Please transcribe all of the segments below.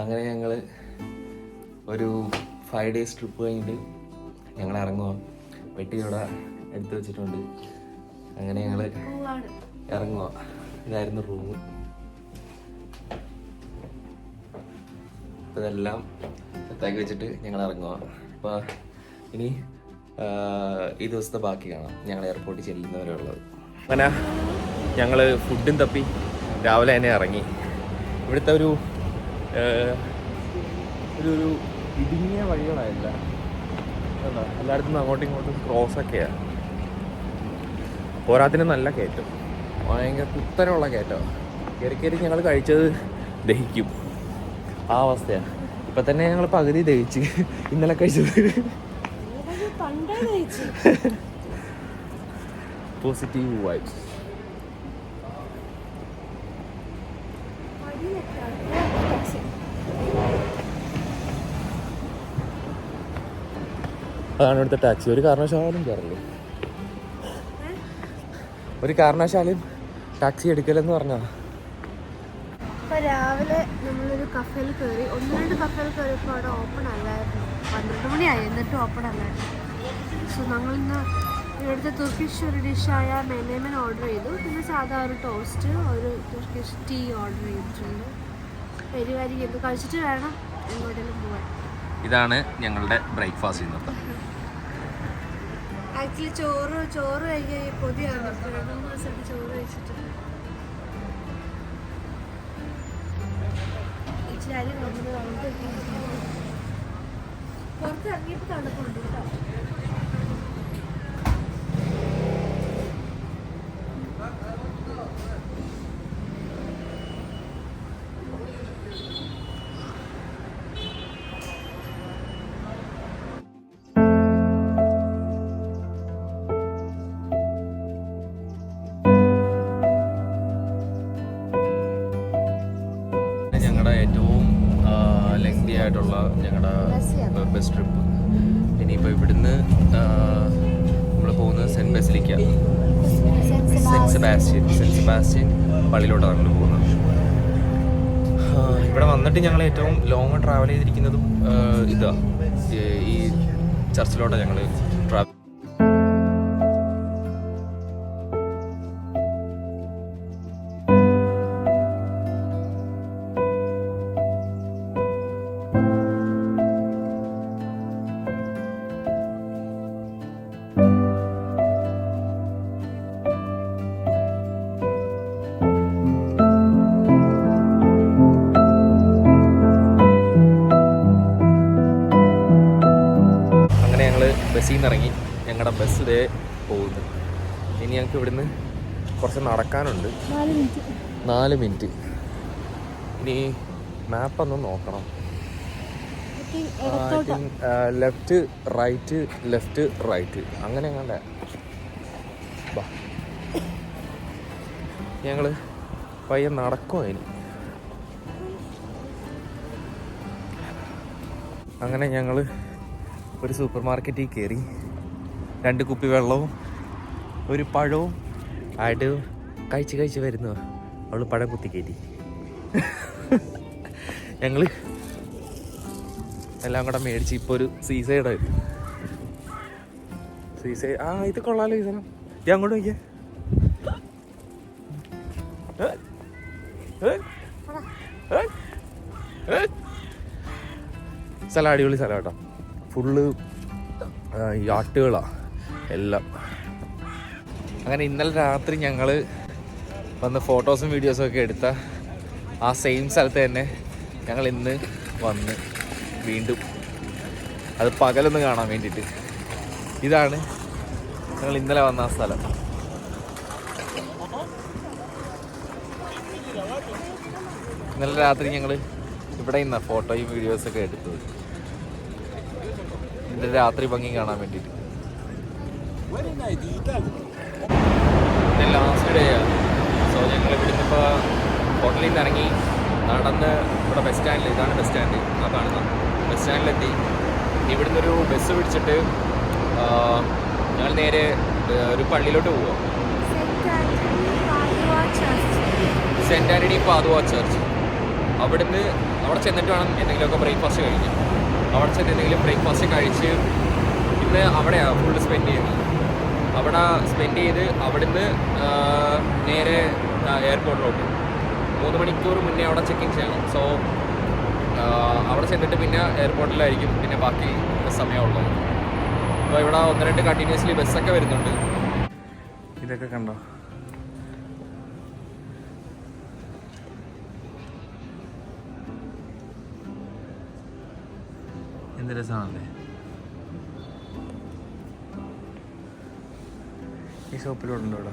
അങ്ങനെ ഞങ്ങൾ ഒരു ഫൈവ് ഡേയ്സ് ട്രിപ്പ് കഴിഞ്ഞിട്ട് ഞങ്ങൾ ഇറങ്ങുവാണ് പെട്ടി ഇവിടെ എടുത്തു വെച്ചിട്ടുണ്ട്. അങ്ങനെ ഞങ്ങൾ ഇറങ്ങുക ഇതായിരുന്നു റൂം ഇതെല്ലാം സെറ്റാക്കി വെച്ചിട്ട് ഞങ്ങൾ ഇറങ്ങുക അപ്പോൾ ഇനി ഈ ദിവസത്തെ ബാക്കി കാണാം. ഞങ്ങൾ എയർപോർട്ടിൽ ചെല്ലുന്നവരുള്ളത്. അങ്ങനെ ഞങ്ങൾ ഫുഡും തപ്പി. രാവിലെ തന്നെ ഇറങ്ങി. ഇവിടുത്തെ ഒരു ഒരു ഒരു ഇടുങ്ങിയ വഴികളായില്ല. എന്താ എല്ലായിടത്തും നിന്ന് അങ്ങോട്ടും ഇങ്ങോട്ടും ക്രോസ് ഒക്കെയാണ് പോരാത്തിന് നല്ല കയറ്റം. ഭയങ്കര കുത്തനുള്ള കയറ്റമാണ് കയറി കയറി ഞങ്ങൾ കഴിച്ചത് ദഹിക്കും. ആ അവസ്ഥയാണ് ഇപ്പം തന്നെ ഞങ്ങൾ പകുതി ദഹിച്ച് ഇന്നലെ കഴിച്ചത്. പോസിറ്റീവ് വൈബ്സ് അതാണ് ഇവിടുത്തെ ടാക്സി. ഒരു കാരണവശാലും കയറില്ല ഒരു കാരണവശാലും ടാക്സി എടുക്കലെന്ന് പറഞ്ഞാ അപ്പൊ രാവിലെ നമ്മളൊരു കഫേയിൽ കയറി ഒന്ന് രണ്ട് കഫേയിൽ കയറിയപ്പോൾ അവിടെ ഓപ്പൺ അല്ലായിരുന്നു. പന്ത്രണ്ട് മണിയായി എന്നിട്ടും ഓപ്പൺ അല്ലായിരുന്നു. സോ ഞങ്ങളിന്ന് ഇവിടുത്തെ തുർക്കിഷ് ഒരു ഡിഷായ മെനേമൻ ഓർഡർ ചെയ്തു. പിന്നെ സാധാ ഒരു ടോസ്റ്റ് ഒരു തുർക്കിഷ് ടീ ഓർഡർ ചെയ്തിട്ടുണ്ട്. പരിപാടി ഇത് കഴിച്ചിട്ട് വേണം എങ്ങോട്ടെങ്കിലും പോകാൻ ഇതാണ് ഞങ്ങളുടെ ബ്രേക്ക്ഫാസ്റ്റ് ഇന്നത്തെ. ആക്ച്വലി ചോറ് ചോറ് കഴിക്കാൻ ഇപ്പൊ രണ്ട് മൂന്ന് ചോറ് കഴിച്ചിട്ട്. ഇച്ചിരി പുറത്ത് ഇറങ്ങിയപ്പോൾ തണുപ്പുണ്ട് കേട്ടോ. ബസ് ട്രിപ്പ് ഇനിയിപ്പോൾ ഇവിടുന്ന് നമ്മൾ പോകുന്നത് സെന്റ് ബസിലേക്കാണ് സെന്റ് സെബാസ്റ്റ്യൻ സെന്റ് സെബാസ്റ്റ്യൻ പള്ളിയിലോട്ടാണ് നമ്മൾ പോകുന്നത്. ഇവിടെ വന്നിട്ട് ഞങ്ങൾ ഏറ്റവും ലോങ് ട്രാവൽ ചെയ്തിരിക്കുന്നതും ഇതാണ് ഇതാ ഈ- ഈ ചർച്ചിലോട്ടാണ് ഞങ്ങൾ ബസ്സിൽ നിന്ന് ഇറങ്ങി ഞങ്ങളുടെ ബസ് ഇതേ പോകുന്നു. ഇനി ഞങ്ങൾക്ക് ഇവിടുന്ന് കുറച്ച് നടക്കാനുണ്ട്. നാല് മിനിറ്റ്. ഇനി മാപ്പൊന്ന് നോക്കണം. Left right left right. അങ്ങനെ ഞങ്ങളുടെ ഞങ്ങൾ പയ്യെ നടക്കും ഇനി. അങ്ങനെ ഞങ്ങൾ ഒരു സൂപ്പർ മാർക്കറ്റിൽ കയറി. രണ്ട് കുപ്പി വെള്ളവും ഒരു പഴവും. ആയിട്ട് കഴിച്ച് കഴിച്ച് വരുന്നു. അവൾ പഴം കുത്തി കയറ്റി. ഞങ്ങൾ എല്ലാം കൂടെ മേടിച്ച് ഇപ്പോൾ ഒരു സീസൈഡ് സീസൈഡ് ആ ഇത് കൊള്ളാലോ ഈ സാധനം. ഇത് അങ്ങോട്ട് നോക്കിയേ? സ്ഥലം അടിപൊളി സ്ഥലം കേട്ടോ. ഫുള്ള് യാട്ടുകളാണ് എല്ലാം. അങ്ങനെ ഇന്നലെ രാത്രി ഞങ്ങൾ വന്ന് ഫോട്ടോസും വീഡിയോസും ഒക്കെ എടുത്ത ആ സെയിം സ്ഥലത്ത് തന്നെ ഞങ്ങൾ ഇന്ന് വന്ന് വീണ്ടും അത് പകലൊന്ന് കാണാൻ വേണ്ടിയിട്ട്. ഇതാണ് ഞങ്ങൾ ഇന്നലെ വന്ന ആ സ്ഥലം. ഇന്നലെ രാത്രി ഞങ്ങൾ ഇവിടെ നിന്നാ ഫോട്ടോയും വീഡിയോസൊക്കെ എടുത്തത്. ഇതിന്റെ രാത്രി ഭംഗി കാണാൻ വേണ്ടിയിട്ട്. ലാസ്റ്റ് ഡേ സോ ഞങ്ങൾ ഇവിടുന്ന് ഇപ്പോൾ ഹോട്ടലിൽ നിന്ന് ഇറങ്ങി നടന്ന് ഇവിടെ ബസ് സ്റ്റാൻഡിൽ ഇതാണ് ബസ് സ്റ്റാൻഡ് ആ കാണുന്ന. ബസ് സ്റ്റാൻഡിലെത്തി ഇവിടുന്ന് ഒരു ബസ് പിടിച്ചിട്ട് ഞങ്ങൾ നേരെ ഒരു പള്ളിയിലോട്ട് പോവുക സെന്റ് ആന്റണി പാതുവ ചർച്ച് അവിടുന്ന് അവിടെ ചെന്നിട്ട് വേണം എന്തെങ്കിലുമൊക്കെ ബ്രേക്ക്ഫാസ്റ്റ് കഴിക്കാൻ അവിടെ ചെന്ന് എന്തെങ്കിലും ബ്രേക്ക്ഫാസ്റ്റ് കഴിച്ച് ഇന്ന് അവിടെയാണ് ഫുള്ള് സ്പെൻഡ് ചെയ്യുന്നത് അവിടെ സ്പെൻഡ് ചെയ്ത് അവിടുന്ന് നേരെ എയർപോർട്ടിലോട്ട് മൂന്ന് മണിക്കൂർ മുന്നേ അവിടെ ചെക്കിങ് ചെയ്യണം. സോ അവിടെ ചെന്നിട്ട് പിന്നെ എയർപോർട്ടിലായിരിക്കും പിന്നെ ബാക്കി സമയമുള്ളത് അപ്പോൾ ഇവിടെ ഒന്ന് രണ്ട് കണ്ടിന്യൂസ്ലി ബസ്സൊക്കെ വരുന്നുണ്ട്. ഇതൊക്കെ കണ്ടോ? എന്ത് രസമാണല്ലേ ഈ ഷോപ്പിലുണ്ടോ ഇവിടെ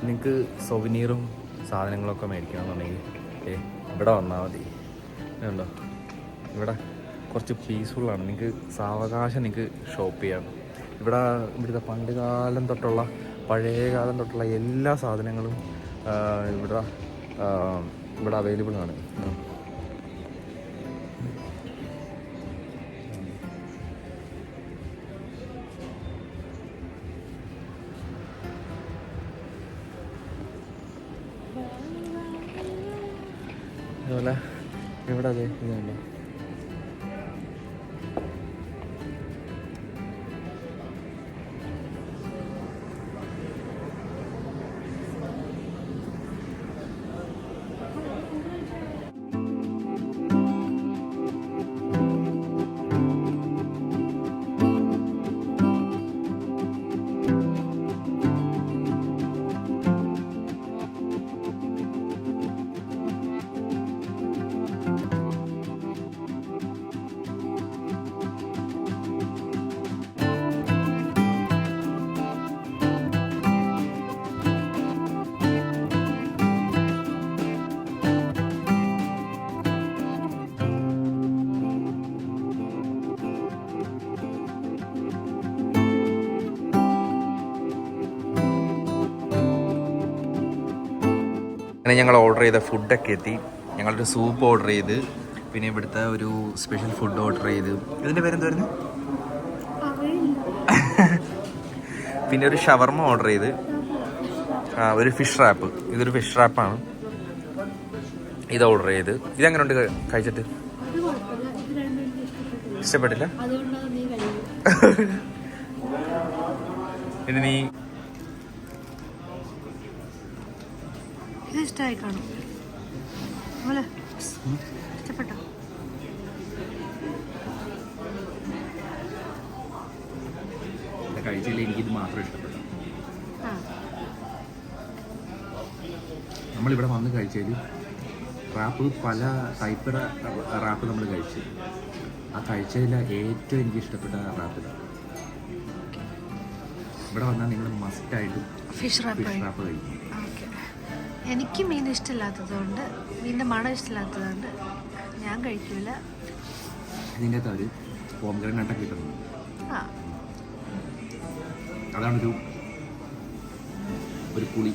നിങ്ങൾക്ക് സൊവനീറും സാധനങ്ങളൊക്കെ മേടിക്കണമെന്നുണ്ടെങ്കിൽ ഏ ഇവിടെ വന്നാൽ മതി. ഉണ്ടോ ഇവിടെ. കുറച്ച് പീസ്ഫുള്ളാണ് നിങ്ങൾക്ക് സാവകാശം നിങ്ങൾക്ക് ഷോപ്പ് ചെയ്യാം. ഇവിടെ ഇവിടുത്തെ പണ്ട് കാലം തൊട്ടുള്ള പഴയ കാലം തൊട്ടുള്ള എല്ലാ സാധനങ്ങളും ഇവിടെ ഇവിടെ അവൈലബിൾ ആണ്. അതുപോലെ ഇവിടെ അതെ ഇതുണ്ടോ? അങ്ങനെ ഞങ്ങൾ ഓർഡർ ചെയ്ത ഫുഡൊക്കെ എത്തി. ഞങ്ങളൊരു സൂപ്പ് ഓർഡർ ചെയ്ത് പിന്നെ ഇവിടുത്തെ ഒരു സ്പെഷ്യൽ ഫുഡ് ഓർഡർ ചെയ്ത്. ഇതിന്റെ പേരെന്തായിരുന്നു? പിന്നെ ഒരു ഷവർമ ഓർഡർ ചെയ്ത്. ആ ഒരു ഫിഷ് റാപ്പ് ഇതൊരു ഫിഷ് റാപ്പാണ് ഇത് ഓർഡർ ചെയ്ത്. ഇതെങ്ങനെ ഉണ്ട് കഴിച്ചിട്ട്? ഇഷ്ടപ്പെട്ടില്ല? ഇനി നീ ഇഷ്ടമായി കാണും പോലെ ഇഷ്ടപ്പെട്ടോ കഴിച്ചില്ല എനിക്കിത് മാത്രം ഇഷ്ടപ്പെട്ടു? നമ്മളിവിടെ വന്ന് കഴിച്ചാൽ റാപ്പ് പല ടൈപ്പ് റാപ്പ് നമ്മൾ കഴിച്ചു. ആ കഴിച്ചതിൽ ഏറ്റവും എനിക്ക് ഇഷ്ടപ്പെട്ട റാപ്പ് ഇവിടെ വന്നാൽ നിങ്ങൾ മസ്റ്റായിട്ട് ഫിഷ് റാപ്പ് കഴിക്കും. എനിക്ക് മീൻ ഇഷ്ടമില്ലാത്തതുകൊണ്ട് മീനിന്റെ മണം ഇഷ്ടമില്ലാത്തതുകൊണ്ട് ഞാൻ കഴിക്കില്ല ഇതിന്റെ അകത്ത് അവർ പോംഗ്രനട്ടൊക്കെ കിട്ടുന്നു ആ. അതാണൊരു ഒരു പുളി.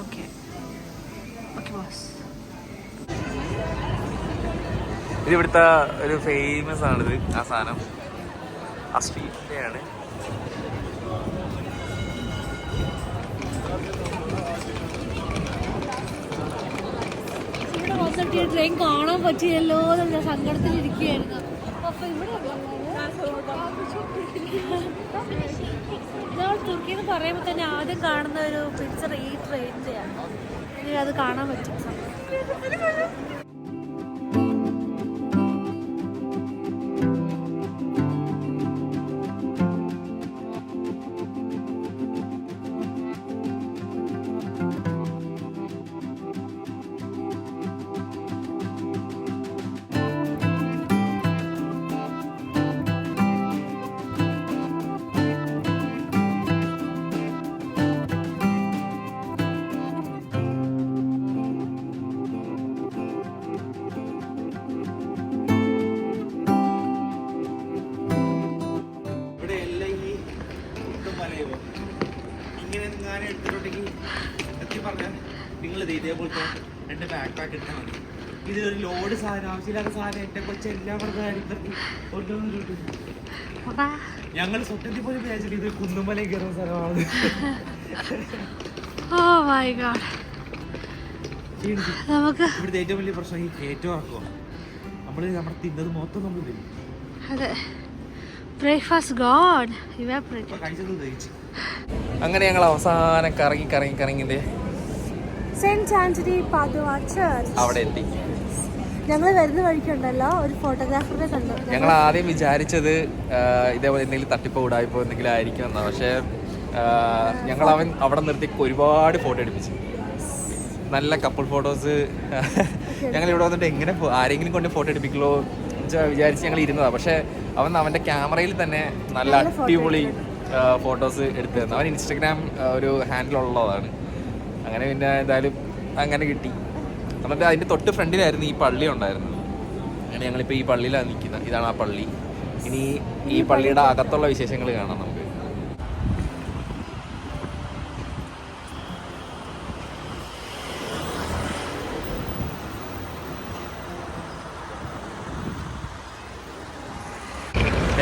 ഓക്കെ. Okay boss. ഇത് ഇവിടുത്തെ ഒരു ഫേമസ് ആണിത് ആ സാധനം. ആ ആണ് ട്രെയിൻ കാണാൻ പറ്റിയല്ലോ ഞാൻ സങ്കടത്തിലിരിക്കുകയായിരുന്നു. അപ്പൊ ഇവിടെ നമ്മൾ തുർക്കി എന്ന് പറയുമ്പോൾ തന്നെ ആദ്യം കാണുന്ന ഒരു പിക്ചർ ഈ ട്രെയിനിന്റെയാണ് എനിക്ക് അത് കാണാൻ പറ്റും. ഇങ്ങനെ ഞാൻ എടുത്തിട്ടുണ്ടെങ്കിൽ എത്തി പറഞ്ഞാൽ നിങ്ങൾ ഇത് ഇതേപോലത്തെ രണ്ട് ബാക്ക് പാക്ക് എടുത്താൽ മതി. ഇത് ഒരു ലോഡ് സാധനം ആവശ്യമില്ലാത്ത സാധനം കൊച്ചെല്ലാം പറഞ്ഞ കൊണ്ടുവന്നിട്ടുണ്ട് ഞങ്ങൾ സ്വപ്നത്തിൽ പോലും വിചാരിച്ചിട്ട് ഇത് കുന്നുമല കയറുന്ന സ്ഥലമാണ്. ഓ മൈ ഗോഡ് നമുക്ക് ഇവിടുത്തെ ഏറ്റവും വലിയ പ്രശ്നം ഈ ഏറ്റവും ഇറക്കുക നമ്മൾ നമ്മുടെ തിന്നത് മൊത്തം നമ്മൾ അതെ. ബ്രേക്ക്ഫാസ്റ്റ് ഗോഡ് ഇവ കഴിച്ചത് ദഹിച്ചു. അങ്ങനെ ഞങ്ങൾ അവസാനം കറങ്ങി കറങ്ങി കറങ്ങി ദേ. സെന്റ് ആന്റണി പാതുവ ചർച്ച് അവിടെ എത്തി. ഞങ്ങൾ വരുന്ന വഴിക്കുണ്ടല്ലോ ഒരു ഫോട്ടോഗ്രാഫറെ കണ്ടു. ഞങ്ങൾ ആദ്യം വിചാരിച്ചത് ഇതേപോലെ എന്തെങ്കിലും തട്ടിപ്പ് ഉടായ്പോ എന്തെങ്കിലും ആയിരിക്കും എന്നാ പക്ഷേ ഞങ്ങൾ അവൻ അവിടെ നിർത്തി ഒരുപാട് ഫോട്ടോ എടുപ്പിച്ചു. നല്ല കപ്പിൾ ഫോട്ടോസ് ഞങ്ങൾ ഇവിടെ വന്നിട്ട് എങ്ങനെ ആരെങ്കിലും കൊണ്ട് ഫോട്ടോ എടുപ്പിക്കലോ വിചാരിച്ച് ഞങ്ങൾ ഇരുന്നതാ. പക്ഷേ അവൻ അവന്റെ ക്യാമറയിൽ തന്നെ നല്ല അടിപൊളി ഫോട്ടോസ് എടുത്തു തന്നു. അവൻ ഇൻസ്റ്റഗ്രാം ഒരു ഹാൻഡിൽ ഉള്ളതാണ്. അങ്ങനെ പിന്നെ എന്തായാലും അങ്ങനെ കിട്ടി. എന്നിട്ട് അതിന്റെ തൊട്ട് ഫ്രണ്ടിലായിരുന്നു ഈ പള്ളി ഉണ്ടായിരുന്നത്. അങ്ങനെ ഞങ്ങളിപ്പോൾ ഈ പള്ളിയിലാണ് നിൽക്കുന്നത്. ഇതാണ് ആ പള്ളി. ഇനി ഈ പള്ളിയുടെ അകത്തുള്ള വിശേഷങ്ങൾ കാണാം നമുക്ക്.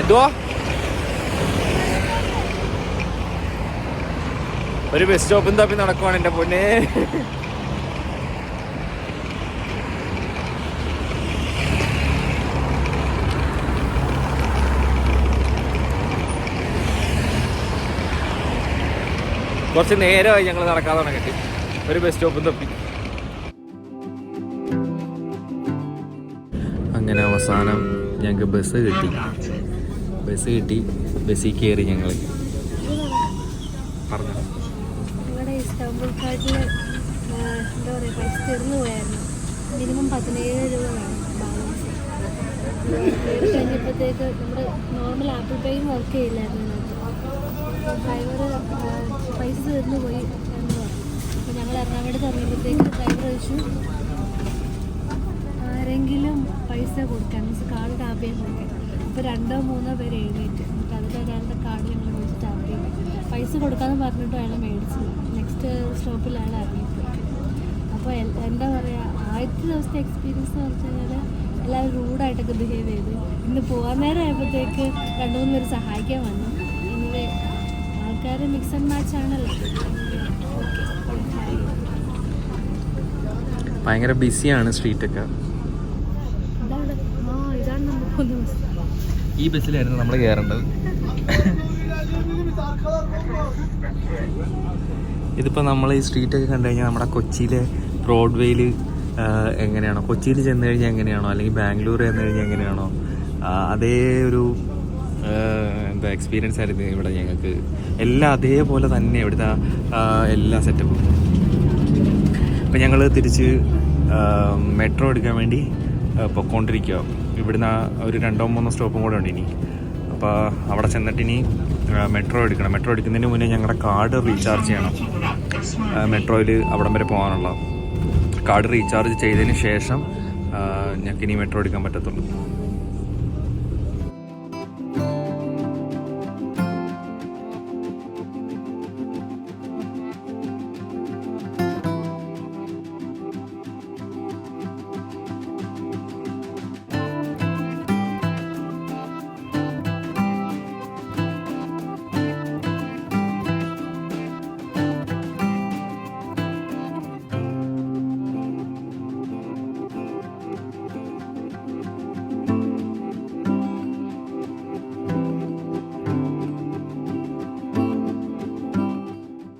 എന്തുവാ? ഒരു ബസ് സ്റ്റോപ്പും തപ്പി നടക്കുവാണ് എന്റെ പൊന്നെ. കുറച്ച് നേരമായി ഞങ്ങൾ നടക്കാതെ തുടങ്ങിയിട്ട് ഒരു ബസ് സ്റ്റോപ്പും തപ്പി. അങ്ങനെ അവസാനം ഞങ്ങൾക്ക് ബസ് കിട്ടി. ബസ് കിട്ടി. ബസ്സിൽ കയറി ഞങ്ങൾ പറഞ്ഞു ഞങ്ങളുടെ ഇസ്താംബുൾ കാർഡിൽ എന്താ പറയുക പൈസ തീർന്നു പോയായിരുന്നു മിനിമം പതിനേഴ് രൂപ വേണം ബാലൻസ് കയറി കഴിഞ്ഞപ്പോഴത്തേക്ക് നമ്മുടെ നോർമൽ ആപ്പിൾ പേയും വർക്ക് ചെയ്യില്ലായിരുന്നു ഡ്രൈവർ പൈസ തീർന്നു പോയി എന്ന് പറഞ്ഞു. അപ്പോൾ ഞങ്ങൾ എറണാകുളത്ത് ഇറങ്ങിയപ്പോഴത്തേക്ക് ഡ്രൈവർ ചോദിച്ചു ആരെങ്കിലും പൈസ കൊടുക്കാൻ മീൻസ് കാർഡ് ടാപ്പ് ചെയ്യാൻ കൊടുക്കാൻ. അപ്പോൾ രണ്ടോ മൂന്നോ പേര് എഴുതിയിട്ട് എന്നിട്ട് അതിൽ ഒരാളുടെ കാർഡ് ഞങ്ങൾ വിളിച്ച് ടാപ്പ് ചെയ്തു. പൈസ കൊടുക്കാമെന്ന് പറഞ്ഞിട്ട് അയാൾ മേടിച്ചു നെക്സ്റ്റ് സ്റ്റോപ്പിൽ അയാൾ ഇറങ്ങിപ്പോയി. അപ്പോൾ എന്താ പറയുക ആദ്യത്തെ ദിവസത്തെ എക്സ്പീരിയൻസ് എന്ന് വെച്ച് കഴിഞ്ഞാൽ എല്ലാവരും റൂഡായിട്ടൊക്കെ ബിഹേവ് ചെയ്തു. ഇന്ന് പോകാൻ നേരം ആയപ്പോഴത്തേക്ക് രണ്ടു മൂന്ന് പേര് സഹായിക്കാൻ വന്നു. ഇനി ആൾക്കാർ മിക്സ് ആൻഡ് മാച്ച് ആണല്ലോ. ഭയങ്കര ബിസിയാണ് സ്ട്രീറ്റൊക്കെ ഈ ബസ്സിലായിരുന്നു നമ്മൾ കയറേണ്ടത് ഇതിപ്പോൾ നമ്മൾ ഈ സ്ട്രീറ്റൊക്കെ കണ്ടു കഴിഞ്ഞാൽ നമ്മുടെ കൊച്ചിയിലെ ബ്രോഡ്വേയിൽ എങ്ങനെയാണോ? കൊച്ചിയിൽ ചെന്ന് കഴിഞ്ഞാൽ എങ്ങനെയാണോ? അല്ലെങ്കിൽ ബാംഗ്ലൂർ ചെന്ന് കഴിഞ്ഞാൽ എങ്ങനെയാണോ? അതേ ഒരു എന്താ എക്സ്പീരിയൻസ് ആയിരുന്നു ഇവിടെ ഞങ്ങൾക്ക്. എല്ലാം അതേപോലെ തന്നെ ഇവിടുത്തെ എല്ലാ സെറ്റപ്പും അപ്പം ഞങ്ങൾ തിരിച്ച് മെട്രോ എടുക്കാൻ വേണ്ടി പൊയ്ക്കൊണ്ടിരിക്കുക ഇവിടുന്ന് ഒരു രണ്ടോ മൂന്നോ സ്റ്റോപ്പും കൂടെ ഉണ്ട് ഇനി. അപ്പോൾ അവിടെ ചെന്നിട്ട് ഇനി മെട്രോ എടുക്കണം. മെട്രോ എടുക്കുന്നതിന് മുന്നേ ഞങ്ങളുടെ കാർഡ് റീചാർജ് ചെയ്യണം. മെട്രോയിൽ അവിടം വരെ പോകാനുള്ള കാർഡ് റീചാർജ് ചെയ്തതിന് ശേഷം ഞങ്ങൾക്ക് ഇനി മെട്രോ എടുക്കാൻ പറ്റത്തുള്ളൂ.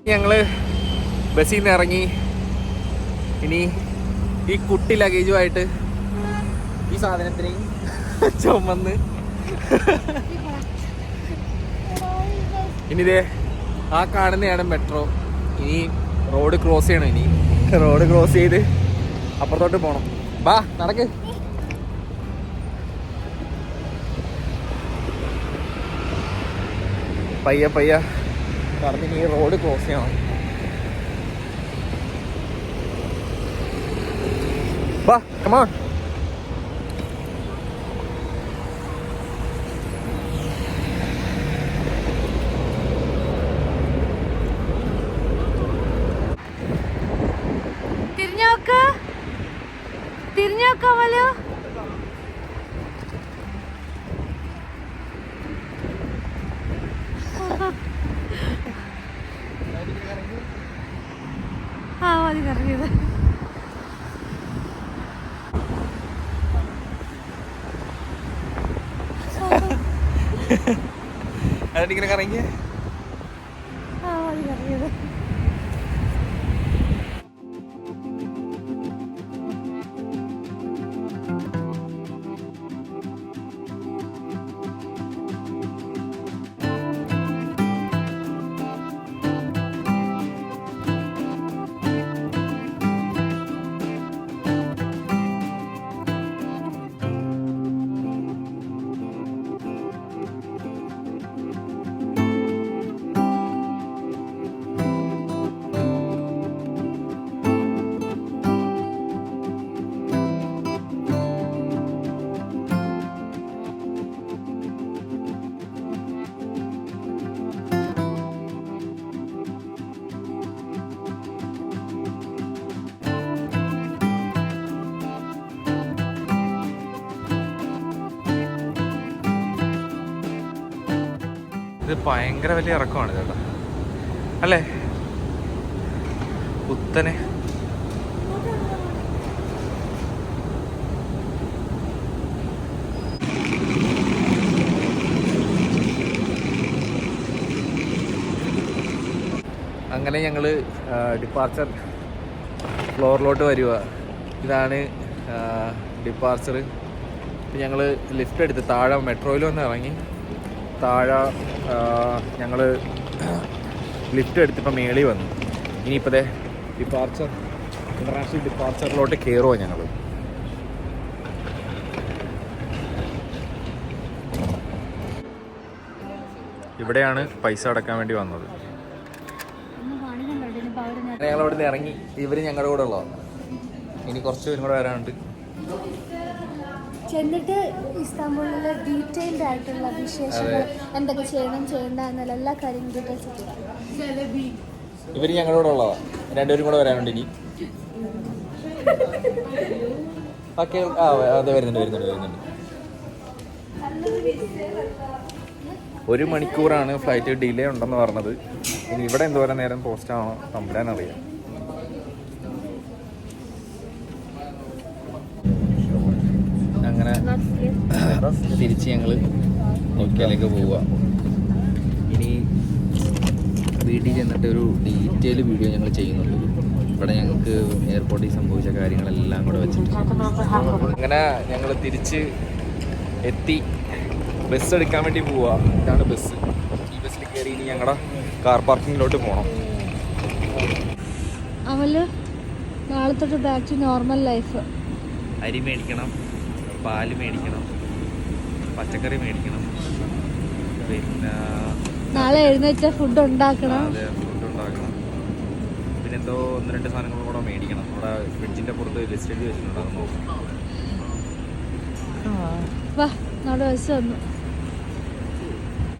ഞങ്ങൾ ബസ്സിൽ നിന്ന് ഇറങ്ങി. ഇനി ഈ കുട്ടി ലഗേജുമായിട്ട് ഈ സാധനത്തിനെയും ചുമന്ന്. ഇനി ഇതേ ആ കാണുന്നതാണ് മെട്രോ ഇനി റോഡ് ക്രോസ് ചെയ്യണം ഇനി. റോഡ് ക്രോസ് ചെയ്ത് അപ്പുറത്തോട്ട് പോണം. വാ നടക്ക്. പയ്യ പയ്യ പറഞ്ഞ് ഈ റോഡ് ക്ലോസ് ചെയ്യണം. വാ കമോൺ തിരിഞ്ഞോക്കാവല്ലോ ആ മതി കറങ്ങിയത് അതിങ്ങനെ കറങ്ങിയേ? ഇത് ഭയങ്കര വലിയ ഇറക്കമാണ് ചേട്ടാ അല്ലേ? കുത്തനെ അങ്ങനെ ഞങ്ങൾ ഡിപ്പാർച്ചർ ഫ്ലോറിലോട്ട് വരിക ഇതാണ് ഡിപ്പാർച്ചർ ഞങ്ങൾ ലിഫ്റ്റ് എടുത്ത് താഴെ മെട്രോയിൽ വന്ന് ഇറങ്ങി. താഴെ ഞങ്ങൾ ലിഫ്റ്റ് എടുത്തിപ്പോൾ മേളി വന്നു. ഇനിയിപ്പോൾ ദേ ഡിപ്പാർച്ചർ ഇന്റർനാഷണൽ ഡിപ്പാർച്ചറിലോട്ട് കയറുമോ ഞങ്ങൾ ഇവിടെയാണ് പൈസ അടക്കാൻ വേണ്ടി വന്നത്. ഞങ്ങളവിടുന്ന് അവിടെ ഇറങ്ങി ഇവർ ഞങ്ങളുടെ കൂടെ ഉള്ളതാണ് ഇനി കുറച്ച് പേരും കൂടെ വരാനുണ്ട്. ചെന്നിട്ട് ഇസ്താംബൂളിലെ ഡീറ്റെയിൽഡ് ആയിട്ടുള്ള വിശേഷങ്ങൾ എന്തൊക്കെ ചെയ്യണം ചെയ്യണ്ട എന്നുള്ള എല്ലാ കാര്യങ്ങളും ഡീറ്റെയിൽസ് ഇവർ ഞങ്ങളോട് കൂടെ ഉള്ളതാണ് രണ്ടുപേരും കൂടെ വരാനുണ്ട് ഇനി. ഓക്കെ ആ അതെ വരുന്നുണ്ട് വരുന്നുണ്ട് വരുന്നുണ്ട്. ഒരു മണിക്കൂറാണ് ഫ്ലൈറ്റ് ഡിലേ ഉണ്ടെന്ന് പറഞ്ഞത്. ഇനി ഇവിടെ എന്തോരം നേരം പോസ്റ്റ് ആണോ തമ്പുരാൻ അറിയാം അങ്ങനെ തിരിച്ച് ഞങ്ങൾ നോക്കിയാലേക്ക് പോവുക. ഇനി വീട്ടിൽ ചെന്നിട്ട് ഒരു ഡീറ്റെയിൽ വീഡിയോ ഞങ്ങൾ ചെയ്യുന്നുണ്ട്. ഇവിടെ ഞങ്ങൾക്ക് എയർപോർട്ടിൽ സംഭവിച്ച കാര്യങ്ങളെല്ലാം കൂടെ വെച്ചിട്ട് അങ്ങനെ ഞങ്ങൾ തിരിച്ച് എത്തി. ബസ് എടുക്കാൻ വേണ്ടി പോവുക. ഇതാണ് ബസ്. ഈ ബസ്സിൽ കയറി ഇനി ഞങ്ങളുടെ കാർ പാർക്കിങ്ങിലോട്ട് പോകണം അവൽ നാളെ തൊട്ട് ബാക്ക് ടു നോർമൽ ലൈഫ് അരി മേടിക്കണം പാൽ മേടിക്കണം. പച്ചക്കറി മേടിക്കണം. പിന്നെ നാളെ എഴുന്നേറ്റ ഫുഡ് ഉണ്ടാക്കണം. ഫുഡ് ഉണ്ടാക്കണം. പിന്നെ എന്തോ ഒന്ന് രണ്ട് സാധനങ്ങൾ കൂടെ മേടിക്കണം. അവിടെ ഫ്രിഡ്ജിന്റെ പുറത്ത് ലിസ്റ്റ് എഴുതി വെച്ചിട്ടുണ്ട് അത് നോക്കണം വാ നാളെ വന്നു